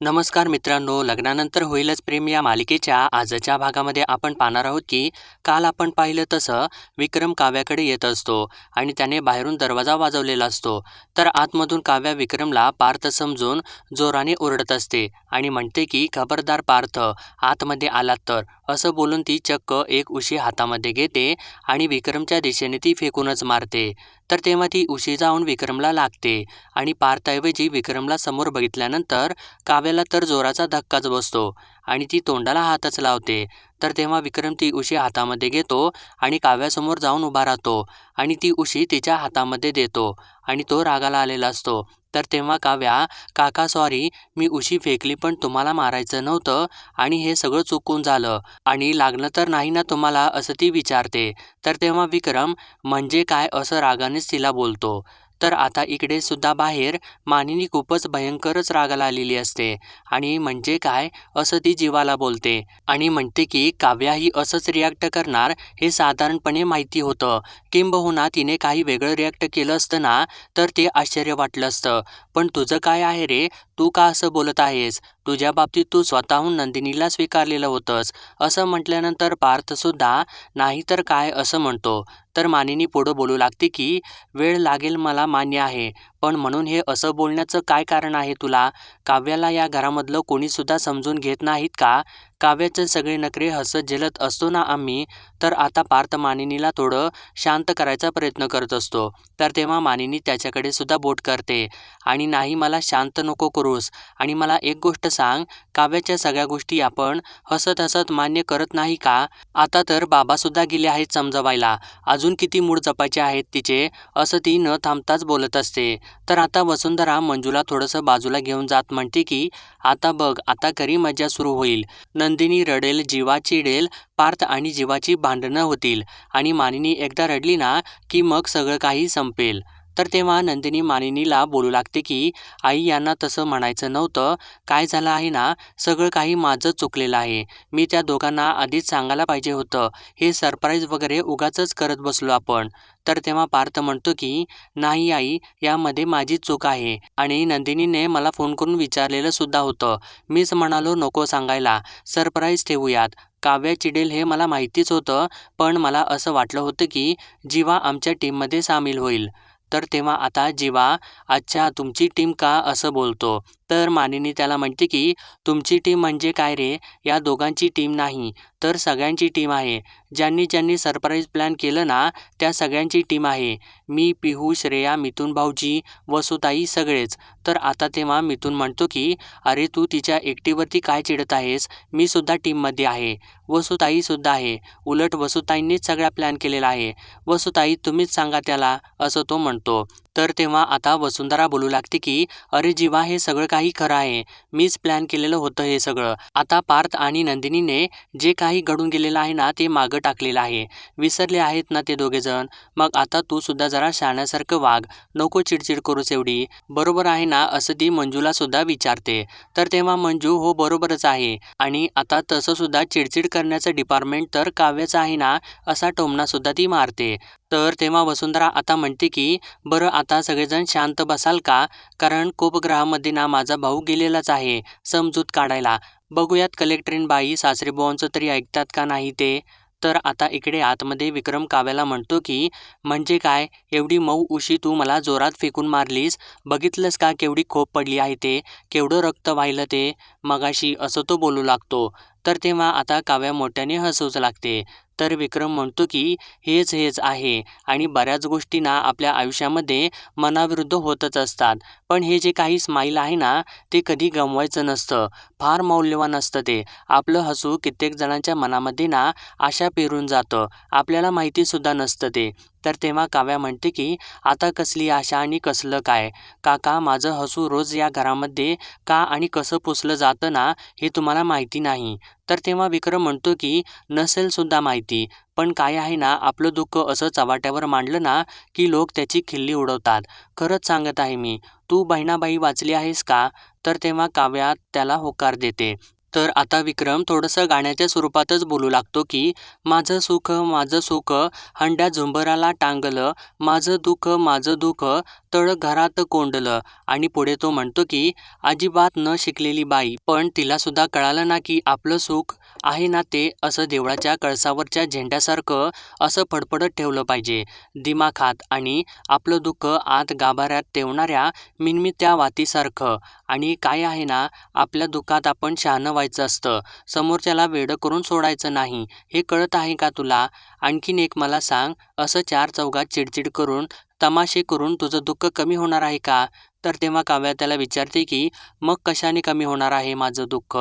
नमस्कार मित्रांनो लग्नानंतर होईलच प्रेम या मालिकेच्या. आजच्या भागामध्ये आपण पाहणार आहोत की काल आपण पाहिलं तसं विक्रम काव्याकडे येत असतो आणि त्याने बाहेरून दरवाजा वाजवलेला असतो. तर आतमधून काव्या विक्रमला पार्थ समजून जोराने ओरडत असते आणि म्हणते की खबरदार पार्थ आतमध्ये आलात तर. असं बोलून ती चक्क एक उशी हातामध्ये घेते आणि विक्रमच्या दिशेने ती फेकूनच मारते. तर तेव्हा ती उशी जाऊन विक्रमला लागते आणि पार्थऐवजी विक्रमला समोर बघितल्यानंतर काव्याला तर जोराचा धक्काच बसतो. आणि ती तोंडाला हातच लावते. तर तेव्हा विक्रम ती उशी हातामध्ये घेतो आणि काव्यासमोर जाऊन उभा राहतो आणि ती उशी तिच्या हातामध्ये देतो आणि तो रागाला आलेला असतो. तर तेव्हा काव्या काका सॉरी मी उशी फेकली पण तुम्हाला मारायचं नव्हतं आणि हे सगळं चुकून झालं आणि लागलं तर नाही ना तुम्हाला असं ती विचारते. तर तेव्हा विक्रम म्हणजे काय? असं रागानेच तिला बोलतो. तर आता इकडे सुद्धा बाहेर मानिनी खूपच भयंकरच रागाला आलेली असते. आणि म्हणजे काय? असं ती जीवाला बोलते. आणि म्हणते की काव्या ही असंच रिॲक्ट करणार हे साधारणपणे माहिती होतं. किंबहुना तिने काही वेगळं रिॲक्ट केलं असतं ना तर ते आश्चर्य वाटलं असतं. पण तुझं काय आहे रे? तू का असं बोलत आहेस? तुझ्या बाबतीत तू स्वतःहून नंदिनीला स्वीकारलेलं होतंस. असं म्हटल्यानंतर पार्थसुद्धा नाही तर काय? असं म्हणतो. तर मानिनी पुढं बोलू लागते की वेळ लागेल मला मान्य आहे. पण म्हणून हे असं बोलण्याचं काय कारण आहे तुला? काव्याला या घरामधलं कोणीसुद्धा समजून घेत नाहीत का? काव्याचे सगळे नखरे हसत झेलत असतो ना आम्ही? तर आता पार्थ मानिनीला थोडं शांत करायचा प्रयत्न करत असतो. तर तेव्हा मानिनी त्याच्याकडे सुद्धा बोट करते. आणि नाही मला शांत नको करूस. आणि मला एक गोष्ट सांग. काव्याच्या सगळ्या गोष्टी आपण हसत हसत मान्य करत नाही का? आता तर बाबासुद्धा गेले आहेत समजवायला. अजून किती मूड जपायचे आहेत तिचे? असं ती न थांबताच बोलत असते. तर आता वसुंधरा मंजूला थोडंसं बाजूला घेऊन जात म्हणते की आता बघ आता खरी मजा सुरू होईल. नंदिनी रडेल जीवा चिडेल पार्थ आणि जीवाची भांडणं होतील. आणि मानिनी एकदा रडली ना की मग सगळं काही संपेल. तर तेव्हा नंदिनी मानिनीला बोलू लागते की आई यांना तसं म्हणायचं नव्हतं. काय झालं आहे ना? सगळं काही माझं चुकलेलं आहे. मी त्या दोघांना आधीच सांगायला पाहिजे होतं. हे सरप्राईज वगैरे उगाच करत बसलो आपण. तर तेव्हा पार्थ म्हणतो की नाही आई यामध्ये माझी चूक आहे. आणि नंदिनीने मला फोन करून विचारलेलं सुद्धा होतं. मीच म्हणालो नको सांगायला. सरप्राईज ठेवूयात. काव्या चिडेल हे मला माहितीच होतं पण मला असं वाटलं होतं की जीवा आमच्या टीममध्ये सामील होईल. तर तेव्हा आता जिवा अच्छा तुमची टीम का असं बोलतो? तर मानिनी त्याला म्हणते की तुमची टीम म्हणजे काय रे? या दोघांची टीम नाही तर सगळ्यांची टीम आहे. ज्यांनी ज्यांनी सरप्राईज प्लॅन केलं ना त्या सगळ्यांची टीम आहे. मी पिहू श्रेया मिथून भाऊजी वसुताई सगळेच. तर आता तेव्हा मिथून म्हणतो की अरे तू तिच्या एकटीवरती काय चिडत आहेस? मी सुद्धा टीममध्ये आहे. वसुताईसुद्धा आहे. उलट वसुताईंनीच सगळा प्लॅन केलेला आहे. वसुताई तुम्हीच सांगा त्याला असं तो म्हणतो. तर तेव्हा आता वसुंधरा बोलू लागते की अरे जीवा हे सगळं काही खरं आहे. मीच प्लॅन केलेलं होतं हे सगळं. आता पार्थ आणि नंदिनीने जे काही घडून गेलेलं आहे ना ते मागं टाकलेलं आहे. विसरले आहेत ना ते दोघेजण मग आता तू सुद्धा जरा शाण्यासारखं वाघ नको चिडचिड करूस एवढी. बरोबर आहे ना असं ती मंजूला सुद्धा विचारते. तर तेव्हा मंजू हो बरोबरच आहे. आणि आता तसं सुद्धा चिडचिड करण्याचं डिपार्टमेंट तर काव्याचं आहे ना असा टोमना सुद्धा ती मारते. तर तेव्हा वसुंधरा आता म्हणते की बरं आता सगळेजण शांत बसाल का? कारण कोपग्रहामध्ये ना माझा भाऊ गेलेलाच आहे समजूत काढायला. बघूयात कलेक्टरीन बाई सासरेबुवांचं तरी ऐकतात का नाही ते? तर आता इकडे आतमध्ये विक्रम काव्याला म्हणतो की म्हणजे काय? एवढी मऊ उशी तू मला जोरात फेकून मारलीस? बघितलंस का केवढी खोप पडली आहे ते? केवढं रक्त वाहिलं ते? मगाशी असं तो बोलू लागतो. तर तेव्हा आता काव्या मोठ्याने हसूच लागते. तर विक्रम म्हणतो की हेच हेच आहे. आणि बऱ्याच गोष्टी ना आपल्या आयुष्यामध्ये मनाविरुद्ध होतच असतात. पण हे जे काही स्माईल आहे ना ते कधी गमवायचं नसतं. फार मौल्यवान असतं ते. आपलं हसू कित्येक जणांच्या मनामध्ये ना आशा पेरून जातं. आपल्याला माहितीसुद्धा नसतं ते. तर तेव्हा काव्या म्हणते की आता कसली आशा आणि कसलं काय? काका माझं हसू रोज या घरामध्ये का आणि कसं पुसलं जातं ना हे तुम्हाला माहिती नाही. तर तेव्हा विक्रम म्हणतो की नसेल सुद्धा माहिती. पण काय आहे ना आपलं दुःख असं चव्हाट्यावर मांडलं ना की लोक त्याची खिल्ली उडवतात. खरंच सांगत आहे मी. तू बहिणाबाई वाचली आहेस का? तर तेव्हा काव्यात त्याला होकार देते. तर आता विक्रम थोडंसं गाण्याच्या स्वरूपातच बोलू लागतो की माझं सुख माझं सुख हंड्या झुंबराला टांगलं माझं दुःख माझं दुःख तळ घरात कोंडलं. आणि पुढे तो म्हणतो की अजिबात न शिकलेली बाई पण तिलासुद्धा कळालं ना की आपलं सुख आहे ना ते असं देवळाच्या कळसावरच्या झेंड्यासारखं असं फडफडत ठेवलं पाहिजे. दिमाखात आणि आपलं दुःख आत गाभाऱ्यात ठेवणाऱ्या मिनमित्या वातीसारखं. आणि काय आहे ना आपल्या दुःखात आपण शहाणं व्हायचं असतं. समोरच्याला वेडं करून सोडायचं नाही. हे कळत आहे का तुला? आणखीन एक मला सांग. असं चार चौघात चिडचिड करून तमाशे करून तुझं दुःख कमी होणार आहे का? तर तेव्हा काव्या त्याला विचारते की मग कशाने कमी होणार आहे माझं दुःख?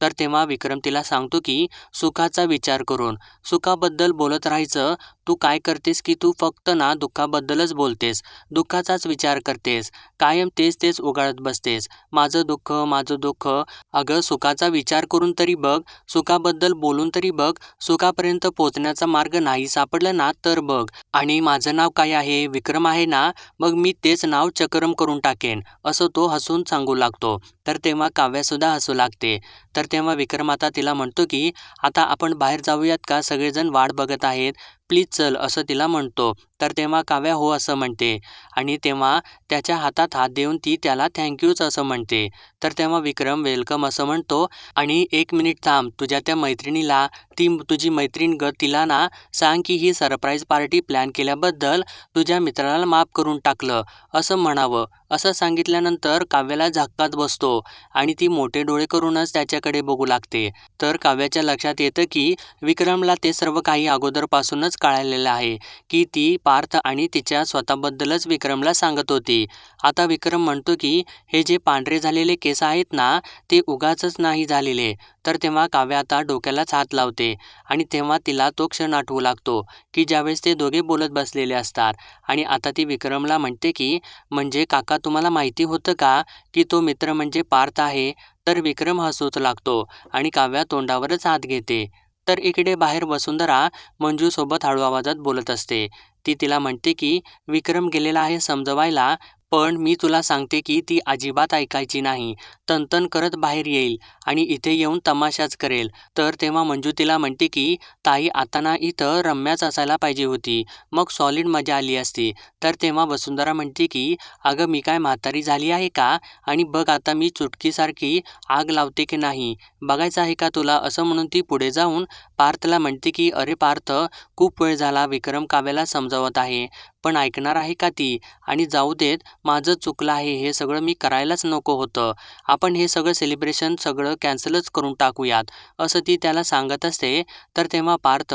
तर तेव्हा विक्रम तिला सांगतो की सुखाचा विचार करून. सुखाबद्दल बोलत राहायचं. तू काय करतेस की तू फक्त ना दुःखाबद्दलच बोलतेस. दुःखाचाच विचार करतेस. कायम तेच तेच उगाळत बसतेस. माझं दुःख माझं दुःख. अगं सुखाचा विचार करून तरी बघ. सुखाबद्दल बोलून तरी बघ. सुखापर्यंत पोचण्याचा मार्ग नाही सापडला ना तर बघ. आणि माझं नाव काय आहे? विक्रम आहे ना? मग मी तेच नाव चक्रम करून टाकेन. असं तो हसून सांगू लागतो. तर तेव्हा काव्यासुद्धा हसू लागते. तर तेव्हा विक्रम आता तिला म्हणतो की आता आपण बाहेर जाऊयात का? सगळेजण वाट बघत आहेत. प्लीज चल असं तिला म्हणतो. तर तेव्हा काव्या हो असं म्हणते. आणि तेव्हा त्याच्या हातात हात देऊन ती त्याला थँक्यूच असं म्हणते. तर तेव्हा विक्रम वेलकम असं म्हणतो. आणि एक मिनिट थांब तुझ्या त्या मैत्रिणीला ती तुझी मैत्रीण ग तिला ना सांग की ही सरप्राईज पार्टी प्लॅन केल्याबद्दल तुझ्या मित्राला माफ करून टाकलं असं म्हणावं. असं सांगितल्यानंतर काव्याला झक्काच बसतो आणि ती मोठे डोळे करूनच त्याच्याकडे बघू लागते. तर काव्याच्या लक्षात येतं की विक्रमला ते सर्व काही अगोदरपासूनच कळालेलं आहे की ती पार्थ आणि तिच्या स्वतःबद्दलच विक्रमला सांगत होती. आता विक्रम म्हणतो की हे जे पांढरे झालेले केस आहेत ना ते उगाचच नाही झालेले. तर तेव्हा काव्या आता डोक्यालाच हात लावते आणि तेव्हा तिला तो क्षण आठवू लागतो की ज्यावेळेस ते दोघे बोलत बसलेले असतात. आणि आता ती विक्रमला म्हणते की म्हणजे काका तुम्हाला माहिती होतं का की तो मित्र म्हणजे पार्थ आहे? तर विक्रम हसूच लागतो आणि काव्या तोंडावरच हात घेते. तर इकडे बाहेर वसुंधरा मंजूसोबत हळू आवाजात बोलत असते. ती तिला म्हणते की विक्रम गेलेला आहे समजवायला. पण मी तुला सांगते की ती अजिबात ऐकायची नाही. तनतन करत बाहेर येईल आणि इथे येऊन तमाशाच करेल. तर तेव्हा मंजू तिला म्हणते की ताई आता ना इथं रम्याच असायला पाहिजे होती. मग सॉलिड मजा आली असती. तर तेव्हा वसुंधरा म्हणते की अगं मी काय म्हातारी झाली आहे का? आणि बघ आता मी चुटकीसारखी आग लावते की नाही. बघायचं आहे का तुला? असं म्हणून ती पुढे जाऊन पार्थला म्हणते की अरे पार्थ खूप वेळ झाला विक्रम काव्याला समजावत आहे. पण ऐकणार आहे का ती? आणि जाऊ देत माझं चुकलं आहे हे सगळं मी करायलाच नको होतं. आपण हे सगळं सेलिब्रेशन सगळं कॅन्सलच करून टाकूयात असं ती त्याला सांगत असते. तर तेव्हा पार्थ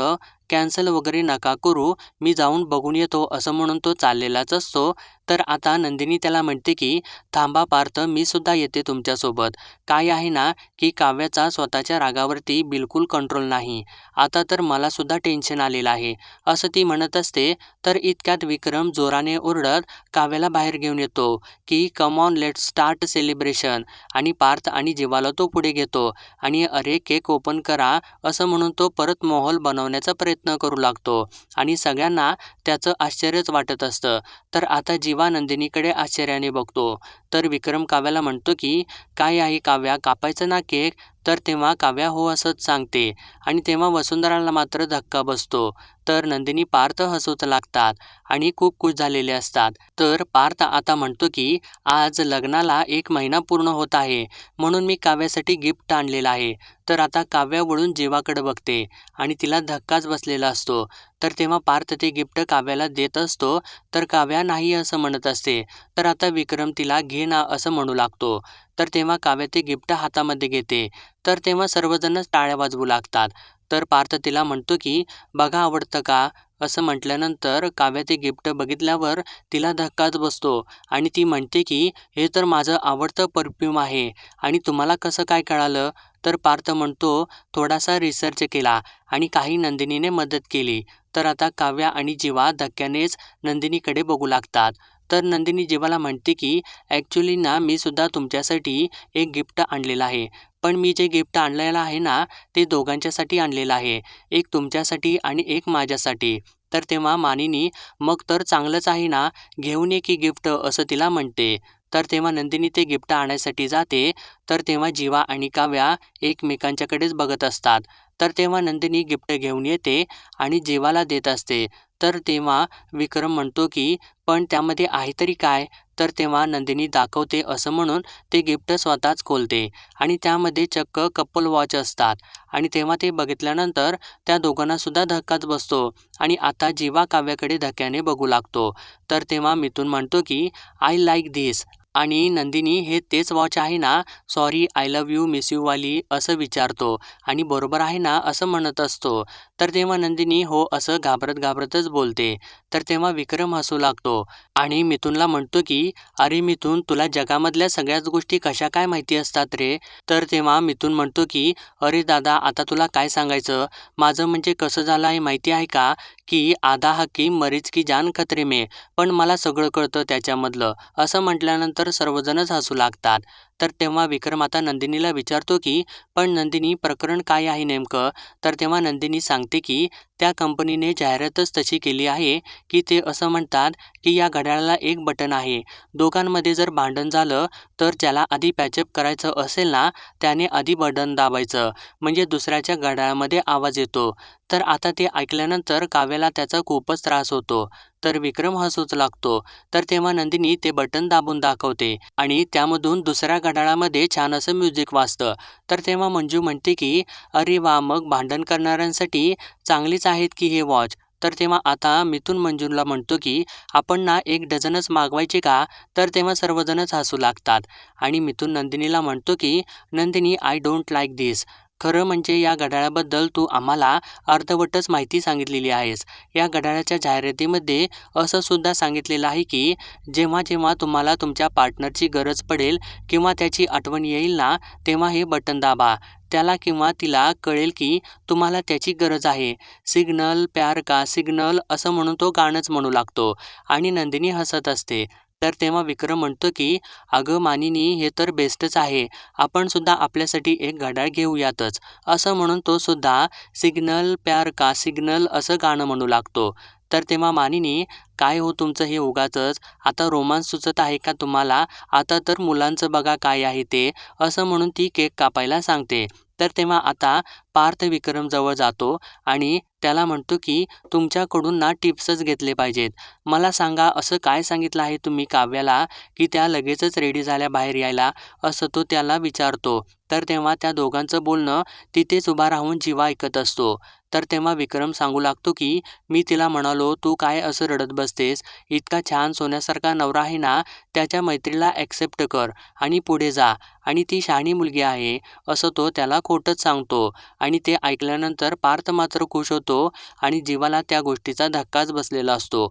कॅन्सल वगैरे नका करू. मी जाऊन बघून येतो असं म्हणून तो चाललेलाच असतो. तर आता नंदिनी त्याला म्हणते की थांबा पार्थ मी सुद्धा येते तुमच्यासोबत. काय आहे ना की काव्याचा स्वतःच्या रागावरती बिलकुल कंट्रोल नाही. आता तर मला सुद्धा टेन्शन आलेलं आहे. असं ती म्हणत असते. तर इतक्यात विक्रम जोराने ओरडत काव्याला बाहेर घेऊन येतो की come on let start celebration आणि पार्थ आणि जीवाला तो पुढे घेतो. आणि अरे केक ओपन करा. असं म्हणून तो परत माहोल बनवण्याचा प्रयत्न करू लागतो आणि सगळ्यांना त्याचं आश्चर्यच वाटत असतं. तर आता जीवा नंदिनीकडे आश्चर्याने बघतो. तर विक्रम काव्याला म्हणतो की काय आहे काव्या? कापायचं ना केक? तर तेव्हा काव्या हो असंच सांगते. आणि तेव्हा वसुंधराला मात्र धक्का बसतो. तर नंदिनी पार्थ हसूच लागतात आणि खूप खुश झालेले असतात. तर पार्थ आता म्हणतो की आज लग्नाला एक महिना पूर्ण होत आहे म्हणून मी काव्यासाठी गिफ्ट आणलेलं आहे. तर आता काव्या वळून जीवाकडे बघते आणि तिला धक्काच बसलेला असतो. तर तेव्हा पार्थ ते गिफ्ट काव्याला देत असतो. तर काव्या नाही असं म्हणत असते. तर आता विक्रम तिला घे ना असं म्हणू लागतो. तर तेव्हा काव्या ते गिफ्ट हातामध्ये घेते. तर तेव्हा सर्वजणच टाळ्या वाजवू लागतात. तर पार्थ तिला म्हणतो की बघा आवडतं का? असं म्हटल्यानंतर काव्या ते गिफ्ट बघितल्यावर तिला धक्काच बसतो आणि ती म्हणते की हे तर माझं आवडतं परफ्यूम आहे आणि तुम्हाला कसं काय कळालं? तर पार्थ म्हणतो थोडासा रिसर्च केला आणि काही नंदिनीने मदत केली. तर आता काव्या आणि जीवा धक्क्यानेच नंदिनीकडे बघू लागतात. तर नंदिनी जीवाला म्हणते की ॲक्च्युली ना मी सुद्धा तुमच्यासाठी एक गिफ्ट आणलेलं आहे. पण मी जे गिफ्ट आणलेलं आहे ना ते दोघांच्यासाठी आणलेलं आहे. एक तुमच्यासाठी आणि एक माझ्यासाठी. तर तेव्हा मानिनी मग तर चांगलंच आहे ना घेऊन ये की गिफ्ट असं तिला म्हणते. तर तेव्हा नंदिनी ते गिफ्ट आणायसाठी जाते. तर तेव्हा जीवा आणि काव्या एकमेकांच्याकडेच बघत असतात. तर तेव्हा नंदिनी गिफ्ट घेऊन येते आणि जीवाला देत असते. तर तेव्हा विक्रम म्हणतो की पण त्यामध्ये आहे तरी काय? तर तेव्हा नंदिनी दाखवते असं म्हणून ते गिफ्ट स्वतःच खोलते. आणि त्यामध्ये चक्क कपल वॉच असतात. आणि तेव्हा ते बघितल्यानंतर त्या दोघांना सुद्धा धक्काच बसतो. आणि आता जीवा काव्याकडे धक्क्याने बघू लागतो. तर तेव्हा मिथून म्हणतो की आय लाईक धीस आणि नंदिनी हे तेच वॉच आहे ना? Sorry I love you miss you वाली असं विचारतो. आणि बरोबर आहे ना? असं म्हणत असतो. तर तेव्हा नंदिनी हो असं घाबरत घाबरतच बोलते. तर तेव्हा विक्रम हसू लागतो आणि मिथूनला म्हणतो की अरे मिथून तुला जगामधल्या सगळ्याच गोष्टी कशा काय माहिती असतात रे? तर तेव्हा मिथून म्हणतो की अरे दादा आता तुला काय सांगायचं? माझं म्हणजे कसं झालं आहे माहिती आहे का? की आधा हक्की मरीच की जान खतरे मे पण मला सगळं कळतं त्याच्यामधलं. असं म्हटल्यानंतर सर्वजणच हसू लागतात. तर तेव्हा विक्रम आता नंदिनीला विचारतो की पण नंदिनी प्रकरण काय आहे नेमकं? तर तेव्हा नंदिनी सांगते की त्या कंपनीने जाहिरातच तशी केली आहे की ते असं म्हणतात की या घड्याळाला एक बटन आहे. दोघांमध्ये जर भांडण झालं तर ज्याला आधी पॅचअप करायचं असेल ना त्याने आधी बटन दाबायचं. म्हणजे दुसऱ्याच्या घड्याळामध्ये आवाज येतो. तर आता ते ऐकल्यानंतर काव्याला त्याचा खूपच त्रास होतो. तर विक्रम हसूच लागतो. तर तेव्हा नंदिनी ते बटन दाबून दाखवते आणि त्यामधून दुसऱ्या घड्याळामध्ये छान असं म्युझिक वाजतं. तर तेव्हा मंजू म्हणते की अरे वा मग भांडण करणाऱ्यांसाठी चांगलीच आहेत की हे वॉच तर तेव्हा आता मिथून मंजूला म्हणतो की आपण ना एक डझनच मागवायचे का? तर तेव्हा सर्वजणच हसू लागतात. आणि मिथून नंदिनीला म्हणतो की Nandini I don't like this खरं म्हणजे या घड्याळाबद्दल तू आम्हाला अर्धवटच माहिती सांगितलेली आहेस. या घड्याळाच्या जाहिरातीमध्ये असं सुद्धा सांगितलेलं आहे की जेव्हा जेव्हा तुम्हाला तुमच्या पार्टनरची गरज पडेल किंवा त्याची आठवण येईल ना तेव्हा हे बटन दाबा. त्याला किंवा तिला कळेल की तुम्हाला त्याची गरज आहे. सिग्नल प्यार का सिग्नल असं म्हणून तो गाणंच म्हणू लागतो. आणि नंदिनी हसत असते. तर तेव्हा विक्रम म्हणतो की अगं मानिनी हे तर बेस्टच आहे. आपण सुद्धा आपल्यासाठी एक घड्याळ घेऊयातच. असं म्हणून तो सुद्धा सिग्नल प्यार का सिग्नल असं गाणं म्हणू लागतो. तर तेव्हा मानिनी काय हो तुमचं हे उगाचच? आता रोमांस सुचत आहे का तुम्हाला? आता तर मुलांचं बघा काय आहे ते. असं म्हणून ती केक कापायला सांगते. तर तेव्हा आता पार्थ विक्रम जवळ जातो आणि त्याला म्हणतो की तुमच्याकडून ना टिप्सच घेतले पाहिजेत. मला सांगा असं काय सांगितलं आहे तुम्ही काव्याला की त्या लगेचच रेडी झाल्या बाहेर यायला? असं तो त्याला विचारतो. तर तेव्हा त्या दोघांचं बोलणं तिथेच उभा राहून जीवा ऐकत असतो. तर तेव्हा विक्रम सांगू लागतो की मी तिला म्हणालो तू काय असं रडत बसतेस? इतका छान सोन्यासारखा नवरा आहे ना त्याच्या मैत्रीला ॲक्सेप्ट कर आणि पुढे जा. आणि ती शहाणी मुलगी आहे असं तो त्याला खोटंच सांगतो. आणि ते ऐकल्यानंतर पार्थ मात्र खुश होतो आणि जीवाला त्या गोष्टीचा धक्काच बसलेला असतो.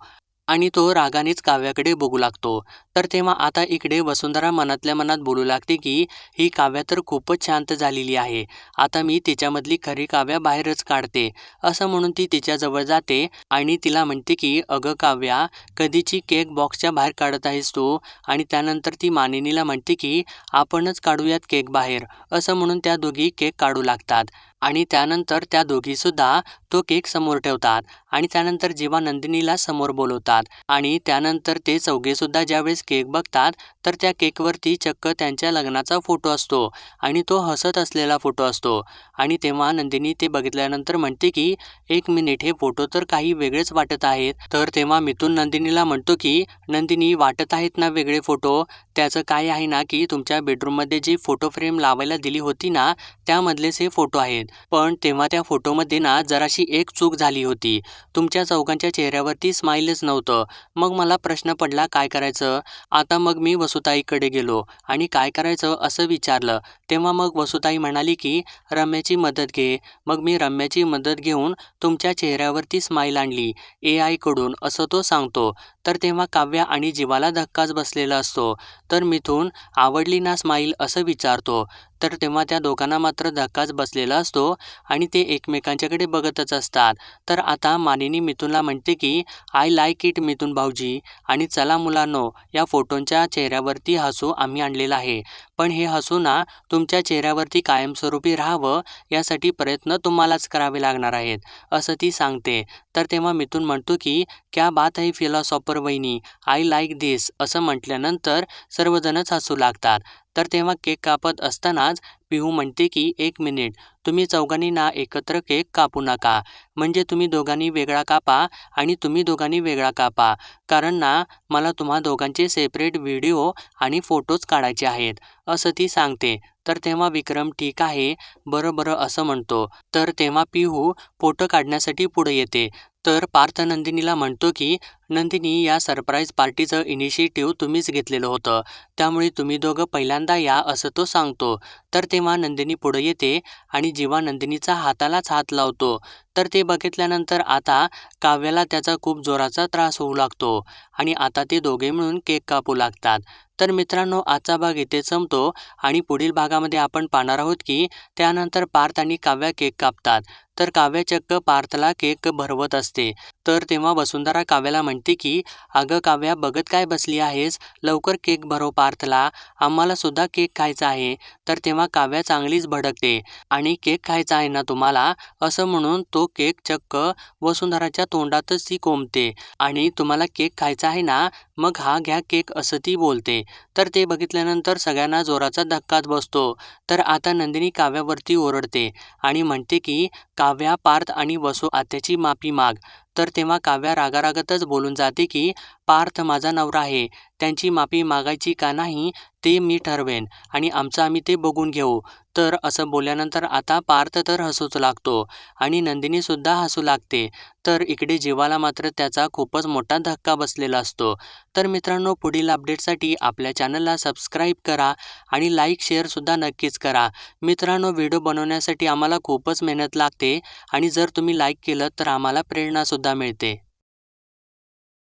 आणि तो रागानेच काव्याकडे बघू लागतो. तर तेव्हा आता इकडे वसुंधरा मनातल्या मनात बोलू लागते की ही काव्या तर खूपच शांत झालेली आहे. आता मी तिच्यामधली खरी काव्या बाहेरच काढते. असं म्हणून ती तिच्याजवळ जाते आणि तिला म्हणते की अगं काव्या कधीची केक बॉक्सच्या बाहेर काढत आहेस तू? आणि त्यानंतर ती मानिनीला म्हणते की आपणच काढूयात केक बाहेर. असं म्हणून त्या दोघी केक काढू लागतात. आणि त्यानंतर त्या दोघीसुद्धा तो केक समोर ठेवतात. आणि त्यानंतर जेव्हा नंदिनीला समोर बोलवतात आणि त्यानंतर ते चौघेसुद्धा ज्यावेळेस केक बघतात तर त्या केकवरती चक्क त्यांच्या लग्नाचा फोटो असतो आणि तो हसत असलेला फोटो असतो. आणि तेव्हा नंदिनी ते बघितल्यानंतर म्हणते की एक मिनिट हे फोटो तर काही वेगळेच वाटत आहेत. तर तेव्हा मिथून नंदिनीला म्हणतो की नंदिनी वाटत आहेत ना वेगळे फोटो? त्याचं काय आहे ना की तुमच्या बेडरूममध्ये जी फोटो फ्रेम लावायला दिली होती ना त्यामधलेच हे फोटो आहेत. पण तेव्हा त्या फोटोमध्ये ना जराशी एक चूक झाली होती. तुमच्या चौघांच्या चेहऱ्यावरती स्माईलच नव्हतं. मग मला प्रश्न पडला काय करायचं? आता मग मी वसुताईकडे गेलो आणि काय करायचं? असं विचारलं. तेव्हा मग वसुताई म्हणाली की रम्याची मदत घे. मग मी रम्याची मदत घेऊन तुमच्या चेहऱ्यावरती स्माईल आणली. ए आयकडून असं तो सांगतो. तर तेव्हा काव्या आणि जीवाला धक्काच बसलेला असतो. तर मिथून आवडली ना स्माईल असं विचारतो. तर तेव्हा त्या दोघांना मात्र धक्काच बसलेला असतो आणि ते एकमेकांच्याकडे बघतच असतात. तर आता मानिनी मिथुनला म्हणते की आय लाईक इट मिथुन भाऊजी. आणि चला मुलांनो या फोटोंच्या चेहऱ्यावरती हसू आम्ही आणलेला आहे. पण हे हसू ना तुमच्या चेहऱ्यावरती कायमस्वरूपी राहावं यासाठी प्रयत्न तुम्हालाच करावे लागणार आहेत असं ती सांगते. तर तेव्हा मिथून म्हणतो की क्या बात आहे फिलॉसॉफर वहिनी आय लाईक दिस असं म्हटल्यानंतर सर्वजणच हसू लागतात. तर तेव्हा केक कापत असतानाच पिहू म्हणते की एक मिनिट तुम्ही चौघांनी ना एकत्र केक कापू नका. म्हणजे तुम्ही दोघांनी वेगळा कापा आणि तुम्ही दोघांनी वेगळा कापा. कारण ना मला तुम्हा दोघांचे सेपरेट व्हिडिओ आणि फोटोज काढायचे आहेत. असं ती सांगते. तर तेव्हा विक्रम ठीक आहे. बरं बरं असं म्हणतो. तर तेव्हा पिहू फोटो काढण्यासाठी पुढे येते. तर पार्थ नंदिनीला म्हणतो की नंदिनी या सरप्राईज पार्टीचं इनिशिएटिव्ह तुम्हीच घेतलेलं होतं. त्यामुळे तुम्ही दोघं पहिल्यांदा या असं तो सांगतो. तर तेव्हा नंदिनी पुढे येते आणि जेव्हा नंदिनीचा हातालाच हात लावतो तर ते बघितल्यानंतर आता काव्याला त्याचा खूप जोराचा त्रास होऊ लागतो आणि आता ते दोघे मिळून केक कापू लागतात. तर मित्रांनो आजचा भाग इथे संपतो आणि पुढील भागामध्ये आपण पाहणार आहोत की त्यानंतर पार्थ आणि काव्या केक कापतात. तर काव्या चक्क पार्थला केक भरवत असते. तर तेव्हा वसुंधरा काव्याला म्हणते की अगं काव्या बघत काय बसली आहेस? लवकर केक भरव पार्थला. आम्हाला सुद्धा केक खायचा आहे. तर तेव्हा काव्या चांगलीच भडकते. आणि केक खायचा आहे ना तुम्हाला? असं म्हणून तो केक चक्क वसुंधराच्या तोंडातच ती कोंबते. आणि तुम्हाला केक खायचा आहे ना? मग हा घ्या केक असं ती बोलते. तर ते बघितल्यानंतर सगळ्यांना जोराचा धक्काच बसतो. तर आता नंदिनी काव्यावरती ओरडते आणि म्हणते की काव्या पार्थ आणि वसू आत्याची माफी माग. तर तेव्हा काव्या रागारागतच बोलून जाते की पार्थ माझा नवरा आहे. त्यांची माफी मागायची का नाही ते मी ठरवेन आणि आमचं आम्ही ते बघून घेऊ. तर असं बोलल्यानंतर आता पार्थ तर हसूच लागतो आणि नंदिनीसुद्धा हसू लागते. तर इकडे जीवाला मात्र त्याचा खूपच मोठा धक्का बसलेला असतो. तर मित्रांनो पुढील अपडेटसाठी आपल्या चॅनलला सबस्क्राईब करा आणि लाईक शेअरसुद्धा नक्कीच करा. मित्रांनो व्हिडिओ बनवण्यासाठी आम्हाला खूपच मेहनत लागते आणि जर तुम्ही लाईक केलं तर आम्हाला प्रेरणासुद्धा मिळते.